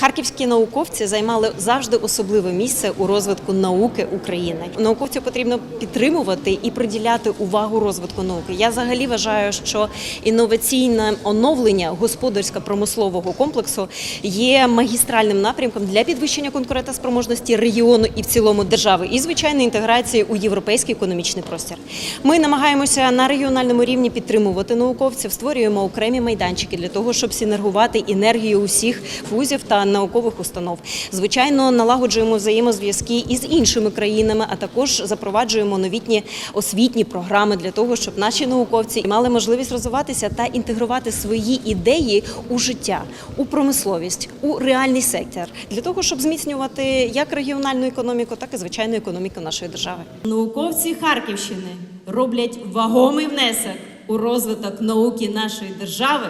Харківські науковці займали завжди особливе місце у розвитку науки України. Науковців потрібно підтримувати і приділяти увагу розвитку науки. Я взагалі вважаю, що інноваційне оновлення господарсько-промислового комплексу є магістральним напрямком для підвищення конкурентоспроможності регіону і в цілому держави, і звичайно інтеграції у європейський економічний простір. Ми намагаємося на регіональному рівні підтримувати науковців, створюємо окремі майданчики для того, щоб синергувати енергію усіх вузів та наукових установ. Звичайно, налагоджуємо взаємозв'язки із іншими країнами, а також запроваджуємо новітні освітні програми для того, щоб наші науковці мали можливість розвиватися та інтегрувати свої ідеї у життя, у промисловість, у реальний сектор, для того, щоб зміцнювати як регіональну економіку, так і звичайну економіку нашої держави. Науковці Харківщини роблять вагомий внесок у розвиток науки нашої держави,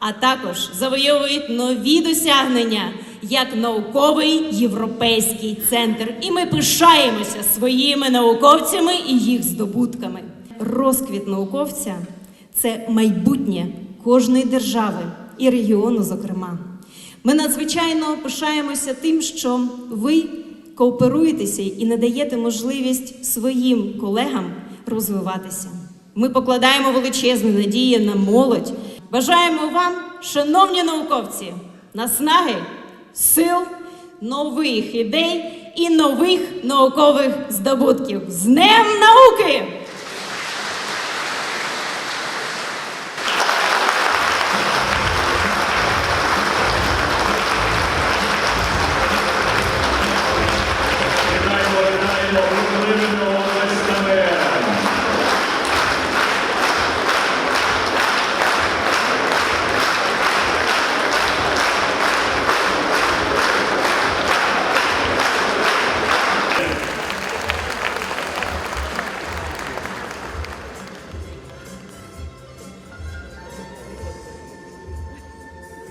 а також завойовують нові досягнення як науковий європейський центр. І ми пишаємося своїми науковцями і їх здобутками. Розквіт науковця це майбутнє кожної держави і регіону, зокрема. Ми надзвичайно пишаємося тим, що ви кооперуєтеся і надаєте можливість своїм колегам розвиватися. Ми покладаємо величезні надії на молодь. Бажаємо вам, шановні науковці, наснаги, сил, нових ідей і нових наукових здобутків. З Днем науки!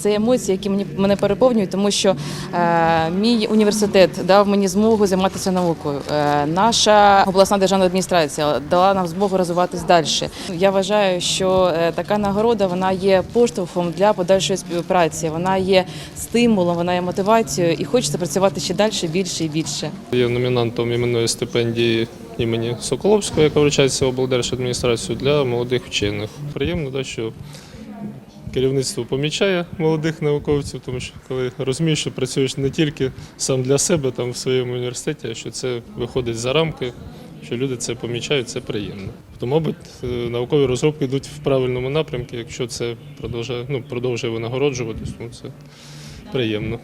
Це емоції, які мені мене переповнюють, тому що е, мій університет дав мені змогу займатися наукою. Е, наша обласна державна адміністрація дала нам змогу розвиватись далі. Я вважаю, що е, така нагорода вона є поштовхом для подальшої співпраці. Вона є стимулом, вона є мотивацією, і хочеться працювати ще далі, більше і більше. Є номінантом іменної стипендії імені Соколовського, яка вручається облдержадміністрацією для молодих вчених. Приємно, да, що керівництво помічає молодих науковців, тому що коли розумієш, що працюєш не тільки сам для себе там в своєму університеті, а що це виходить за рамки, що люди це помічають, це приємно. То, мабуть, е, наукові розробки йдуть в правильному напрямку, якщо це продовжує, ну, продовжує винагороджуватись, ну це приємно.